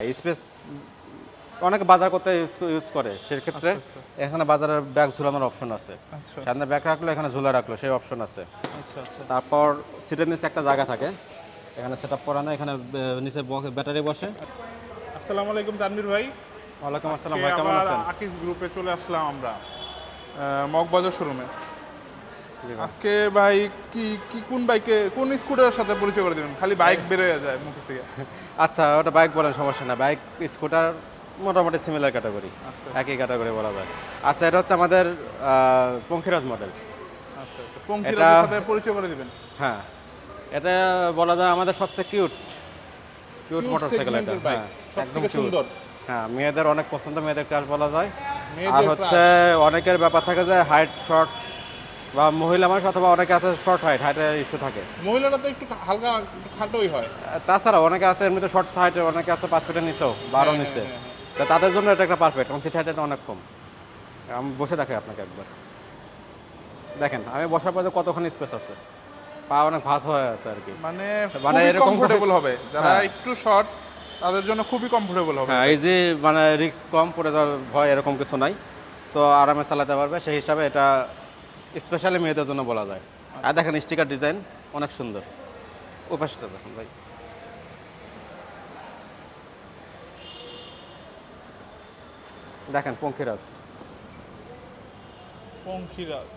Space অনেকে বাজার করতে ইউজ করে সেক্ষেত্রে আচ্ছা, এখানে বাজারের ব্যাগ ঝুলানোর অপশন আছে। আচ্ছা। সামনে ব্যাগ রাখল এখানে ঝুলা রাখল সেই অপশন আছে। আচ্ছা আচ্ছা। তারপর সিটের নিচে একটা জায়গা থাকে। এখানে সেট আপ করানো এখানে নিচে ব্যাটারি বসে। আসসালামু আলাইকুম তানভীর ভাই। ওয়ালাইকুম আসসালাম ভাই কেমন আছেন? আকিস গ্রুপে চলে আসলাম আমরা মগবাজার শোরুমে। আজকে ভাই কি কি কোন বাইকে কোন স্কুটারের সাথে পরিচয় করে দিবেন? খালি বাইক বের হয়ে যায় মুখ থেকে আচ্ছা ওটা বাইক বলেন সমস্যা না। বাইক স্কুটার মোটামুটি সিমিলার ক্যাটাগরি আচ্ছা। একই ক্যাটাগরি বলা যায়। আচ্ছা এটা হচ্ছে আমাদের পঙ্খিরাজ মডেল আচ্ছা আচ্ছা। পঙ্কিরাজের সাথে পরিচয় করে দিবেন। হ্যাঁ। এটা বলা যায় আমাদের সবচেয়ে কিউট কিউট মোটরসাইকেল এটা। হ্যাঁ একদম সুন্দর। হ্যাঁ মেয়েদের অনেক পছন্দ মেয়েদের ক্রাশ বলা যায়। আর হচ্ছে অনেকের ব্যাপার থাকে যে হাইট শর্ট বা মহিলা মানুষ অথবা অনেকে আছে শর্ট হাইট হাইটের ইস্যু থাকে। মহিলারা তো একটু হালকা খাটোই হয়। তাছাড়া অনেকে আছে এমনিতে শর্ট হাইটের অনেকে আছে পাঁচ ফিটের নিচেও বারো হ্যাঁ, নিচে। হ্যাঁ, তো তাদের জন্য এটা একটা পারফেক্ট কারণ সিট হাইটটা অনেক কম। আমি বসে দেখাই আপনাকে একবার। দেখেন আমি বসার পরে কতখানি স্পেস আছে। পা অনেক ভাঁজ হয়ে আছে আর কি। মানে মানে এরকম কমফোর্টেবল হবে। যারা হ্যাঁ। একটু শর্ট তাদের জন্য খুবই কমফোর্টেবল হবে। হ্যাঁ এই যে মানে রিস্ক কম পড়ে যাওয়ার ভয় এরকম কিছু নাই। তো আরামে চালাতে পারবে সেই হিসাবে এটা স্পেশালি মেয়েদের জন্য বলা যায়। আর দেখেন স্টিকার ডিজাইন অনেক সুন্দর। উপাসটা দেখুন ভাই। দেখেন পঙ্খিরাজ। পঙ্খিরাজ।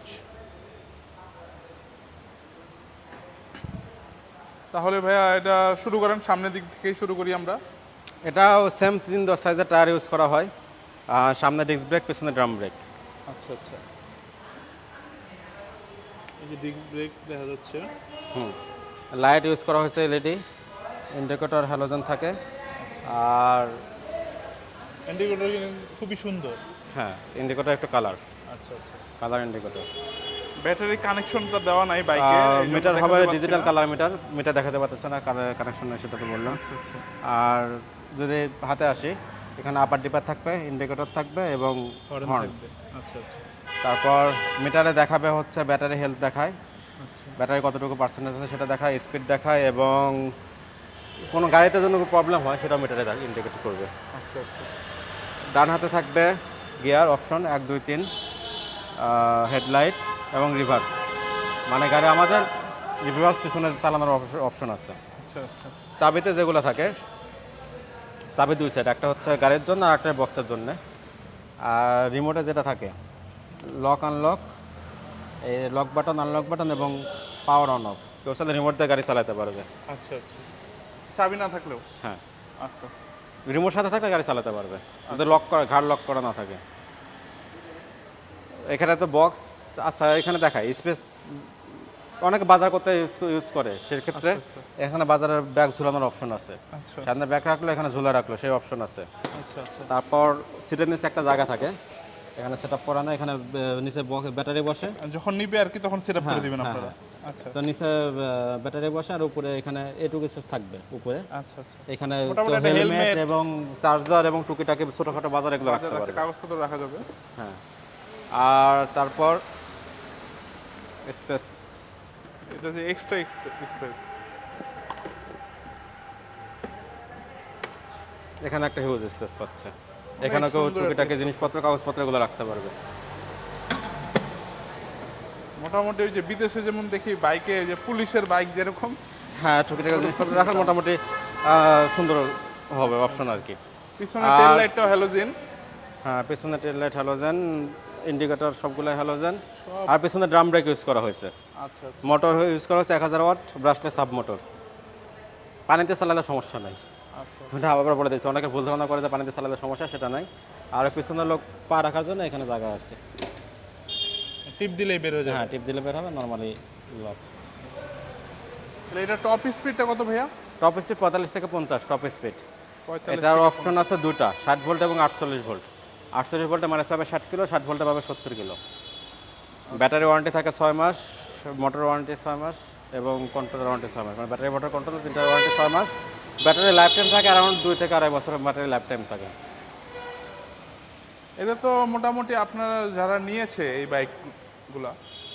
তাহলে ভাইয়া এটা শুরু করেন সামনের দিক থেকেই শুরু করি আমরা। এটাও সেম তিন দশ সাইজের টায়ার ইউজ করা হয়। সামনে ডিস্ক ব্রেক পেছনে ড্রাম ব্রেক আচ্ছা আচ্ছা। এই যে ডিস্ক ব্রেক দেখা যাচ্ছে। হুম। লাইট ইউজ করা হয়েছে এলইডি ইন্ডিকেটর হ্যালোজেন থাকে। আর ইন্ডিকেটর খুবই সুন্দর। হ্যাঁ ইন্ডিকেটর একটু কালার আচ্ছা আচ্ছা। কালার ইন্ডিকেটর ব্যাটারি কানেকশনটা দেওয়া নাই বাইকে মিটার হবে ডিজিটাল কালার মিটার মিটার দেখাতে পারতেছে না কানেকশন সেটা তো বললাম। আচ্ছা আচ্ছা। আর যদি হাতে আসি এখানে আপার ডিপার থাকবে ইন্ডিকেটর থাকবে এবং হর্ন হর্ন থাকবে। আচ্ছা আচ্ছা। তারপর মিটারে দেখাবে হচ্ছে ব্যাটারি হেলথ দেখায়। আচ্ছা। ব্যাটারি কতটুকু পার্সেন্টেজ আছে সেটা দেখায় স্পিড দেখায় এবং কোনো গাড়িতে জন্য প্রবলেম হয় সেটা মিটারে ইন্ডিকেট করবে। আচ্ছা আচ্ছা। ডান হাতে থাকবে গিয়ার অপশন এক দুই তিন হেডলাইট এবং রিভার্স মানে গাড়ি আমাদের রিভার্স পিছনে চালানোর অপশন আছে। আচ্ছা আচ্ছা। চাবিতে যেগুলো থাকে চাবি দুই সাইড একটা হচ্ছে গাড়ির জন্য আর একটা বক্সের জন্য। আর রিমোটে যেটা থাকে লক আনলক এই লক বাটন আনলক বাটন এবং পাওয়ার অন অফ কেউ সাথে রিমোট দিয়ে গাড়ি চালাতে পারবে। আচ্ছা আচ্ছা। চাবি না থাকলেও? হ্যাঁ। আচ্ছা আচ্ছা। রিমোট সাথে থাকলে গাড়ি চালাতে পারবে। যদি লক করা ঘাড় লক করা না থাকে। এখানে তো বক্স আচ্ছা এখানে দেখায় স্পেস অনেকে বাজার করতে ইউজ করে। সেক্ষেত্রে আচ্ছা, এখানে বাজারের ব্যাগ ঝুলানোর অপশন আছে। আচ্ছা। সামনে ব্যাগ রাখল এখানে ঝুলা রাখল সেই অপশন আছে। আচ্ছা আচ্ছা। তারপর সিটের নিচে একটা জায়গা থাকে। এখানে সেট আপ করানো এখানে নিচে ব্যাটারি বসে। যখন নিবে আর কি তখন সেট আপ করে হ্যাঁ, দিবেন হ্যাঁ, আপনারা। আচ্ছা। তো নিচে ব্যাটারি বসে আর উপরে এখানে এটুকু স্পেস থাকবে উপরে। আচ্ছা আচ্ছা। এখানে হেলমেট এবং চার্জার এবং টুকিটাকি ছোটখাটো বাজার এগুলো রাখতে পারবে। কাগজপত্র রাখা যাবে। হ্যাঁ। আর তারপর স্পেস এটা যে এক্সট্রা স্পেস এখানে একটা হিউজ স্পেস পাচ্ছে। এখানে কেউ টুকিটাকি জিনিসপত্র কাগজপত্র এগুলো রাখতে পারবে। মোটামুটি ওই যে বিদেশে যেমন দেখি বাইকে যে পুলিশের বাইক যেরকম। হ্যাঁ টুকিটাকি জিনিসপত্র রাখার মোটামুটি সুন্দর হবে অপশন আর কি। পিছনে টেল লাইটটাও হ্যালোজেন হ্যাঁ পেছনে টেল লাইট হ্যালোজেন ইন্ডিকেটর সবগুলো হ্যালোজেন আর পেছনে ড্রাম ব্রেক ইউজ করা হয়েছে। আচ্ছা আচ্ছা। মোটর ইউজ করা হয়েছে এক হাজার ওয়াট ব্রাশলেস সাব মোটর পানিতে চালালে সমস্যা নাই। আচ্ছা ওটা আবার বলে দিচ্ছি অনেকে ভুল ধারণা করে যে পানিতে চালালে সমস্যা সেটা নাই। আর পিছনে লোক পা রাখার জন্য এখানে জায়গা আছে। টিপ দিলেই বের হয়ে যাবে। হ্যাঁ টিপ দিলে বের হবে নর্মালি লক। এটা টপ স্পিডটা কত ভাইয়া? টপ স্পিড পঁয়তাল্লিশ থেকে পঞ্চাশ টপ স্পিড। এটার অপশন আছে দুটা ষাট ভোল্ট এবং আটচল্লিশ ভোল্ট। আটচল্লিশ ভোল্টে মাইনাস পাবে ষাট কিলো ষাট ভোল্টে পাবে সত্তর কিলো। ব্যাটারি ওয়ারেন্টি থাকে ছয় মাস মোটর ওয়ারেন্টি ছয় মাস এবং কন্ট্রোলের ওয়ারেন্টি ছয় মাস। মানে ব্যাটারি মোটর কন্ট্রোল তিনটার ওয়ারেন্টি ছয় মাস। ব্যাটারি লাইফ টাইম থাকে অ্যারাউন্ড দুই থেকে আড়াই বছর ব্যাটারি লাইফ টাইম থাকে। এটা তো মোটামুটি আপনারা যারা নিয়েছে এই বাইকগুলা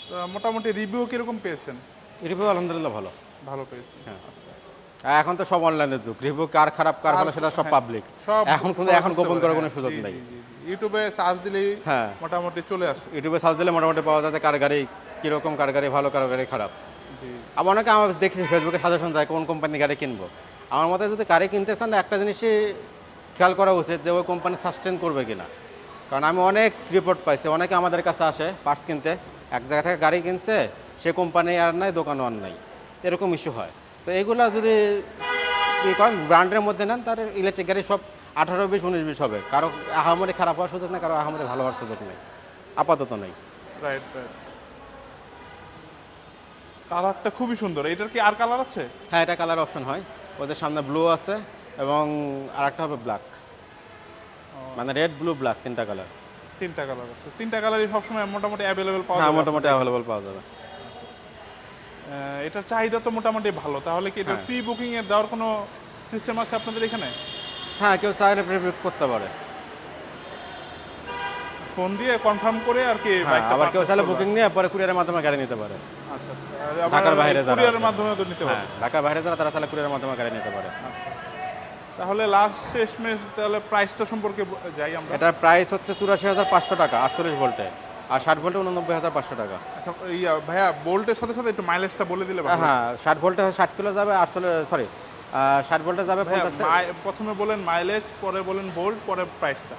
তো মোটামুটি রিভিউ কীরকম পেয়েছেন? রিভিউ আলহামদুলিল্লাহ ভালো। ভালো পেয়েছি হ্যাঁ। আচ্ছা আচ্ছা। এখন তো সব অনলাইনের যুগ। রিভিউ কার খারাপ কার ভালো সেটা সব পাবলিক সব এখন কোনো এখন গোপন করার হ্যাঁ, কোনো সুযোগ নেই। ইউটিউবে সার্চ দিলেই হ্যাঁ। মোটামুটি চলে আসে। ইউটিউবে সার্চ দিলে মোটামুটি পাওয়া যাচ্ছে কার গাড়ি কীরকম কার গাড়ি ভালো কার গাড়ি খারাপ। জি। আবার অনেকে আমার দেখি ফেসবুকে সাজেশন দেয় কোন কোম্পানি গাড়ি কিনবো। আমার মতে যদি গাড়ি কিনতে চান একটা জিনিসই খেয়াল করা উচিত যে ওই কোম্পানি সাস্টেন করবে কিনা। কারণ আমি অনেক রিপোর্ট পাইছি অনেকে আমাদের কাছে আসে পার্টস কিনতে এক জায়গা থেকে গাড়ি কিনছে সে কোম্পানি আর নাই দোকানও আর নাই। এরকম ইস্যু হয়। তো এগুলা যদি ই করেন ব্র্যান্ডের মধ্যে নেন তার ইলেকট্রিক গাড়ি সব আঠারো বিশ উনিশ বিশ হবে। কারও আহামরি খারাপ হওয়ার সুযোগ নেই কারও আহামরি ভালো হওয়ার সুযোগ নেই। আপাতত নেই। রাইট রাইট কালারটা খুবই সুন্দর। এটার কি আর কালার আছে? হ্যাঁ এটা কালার অপশন হয়। ওদের সামনে ব্লু আছে এবং আরেকটা হবে ব্ল্যাক মানে রেড ব্লু ব্ল্যাক তিনটা কালার তিনটা কালার আছে। তিনটা কালারই সবসময় মোটামুটি অ্যাভেলেবেল পাওয়া যাবে। মোটামুটি অ্যাভেলেবল পাওয়া যাবে। এটার চাহিদা তো মোটামুটি ভালো। তাহলে কি এটা। প্রি বুকিং এর দেওয়ার কোনো সিস্টেম আছে আপনাদের এখানে? হ্যাঁ কেউ চাইলে প্রিভিউ করতে পারে। ফোন দিয়ে কনফার্ম করে আর কি হ্যাঁ আবার কেউ চাইলে বুকিং নিয়ে পরে কুরিয়ারের মাধ্যমে গাড়ি নিতে পারে। আচ্ছা আচ্ছা। আর আবার ঢাকার বাইরে যারা কুরিয়ারের মাধ্যমে তো নিতে পারবে হ্যাঁ ঢাকার বাইরে যারা তারা কুরিয়ারের মাধ্যমে গাড়ি নিতে পারে। তাহলে লাস্ট শেষ তাহলে প্রাইসটা সম্পর্কে যাই আমরা। এটার প্রাইস হচ্ছে চুরাশি হাজার পাঁচশো টাকা আটচল্লিশ ভোল্টে আর ষাট ভোল্টে উননব্বই হাজার পাঁচশো টাকা। আচ্ছা ইয়া ভাইয়া বোল্টের সাথে সাথে একটু মাইলেজটা বলে দিলে হ্যাঁ। ষাট ভোল্টে ষাট কিলো যাবে আটচল্লিশ সরি ষাট ভোল্টে যাবে প্রথমে বলেন মাইলেজ পরে বলেন বোল্ট পরে প্রাইসটা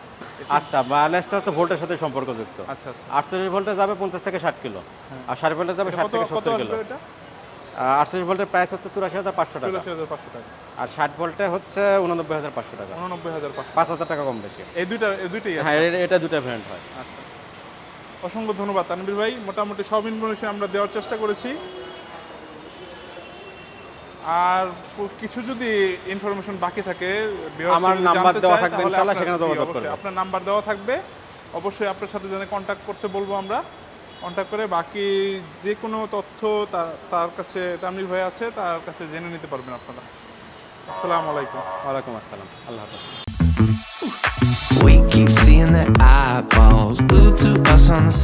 আচ্ছা মাইলেজটা হচ্ছে ভোল্টের সাথে সম্পর্কযুক্ত। আচ্ছা আচ্ছা। আটচল্লিশ ভোল্টে যাবে পঞ্চাশ থেকে ষাট কিলো। আর ষাট ভোল্টে যাবে ষাট থেকে সত্তর কিলো। আটচল্লিশ ভোল্টের প্রাইস হচ্ছে চুরাশি হাজার পাঁচশো টাকা। পাঁচশো টাকা। আর ষাট ভোল্টে হচ্ছে উননব্বই হাজার পাঁচশো টাকা। উননব্বই হাজার পাঁচ হাজার টাকা কম বেশি। এই দুইটা এই দুইটাই হ্যাঁ এটা দুটো ভ্যারিয়েন্ট হয়। আচ্ছা। অসংখ্য ধন্যবাদ তানবীর ভাই। মোটামুটি সব ইনফরমেশন আমরা দেওয়ার চেষ্টা করেছি। আর কিছু যদি ইনফরমেশন বাকি থাকে আমার নাম্বার দেওয়া থাকবে, ইনশাআল্লাহ সেখানে যোগাযোগ অবশ্যই, করবে। আপনার নাম্বার দেওয়া থাকবে। অবশ্যই আপনার সাথে যেন কন্ট্যাক্ট করতে বলব আমরা। কন্ট্যাক্ট করে বাকি যে কোনো তথ্য তার তার কাছে তানবীর ভাই আছে তার কাছে জেনে নিতে পারবেন আপনারা। আসসালামু আলাইকুম। ওয়ালাইকুম আসসালাম। আল্লাহ হাফেজ। We keep seeing the eyeballs. Glued to us on the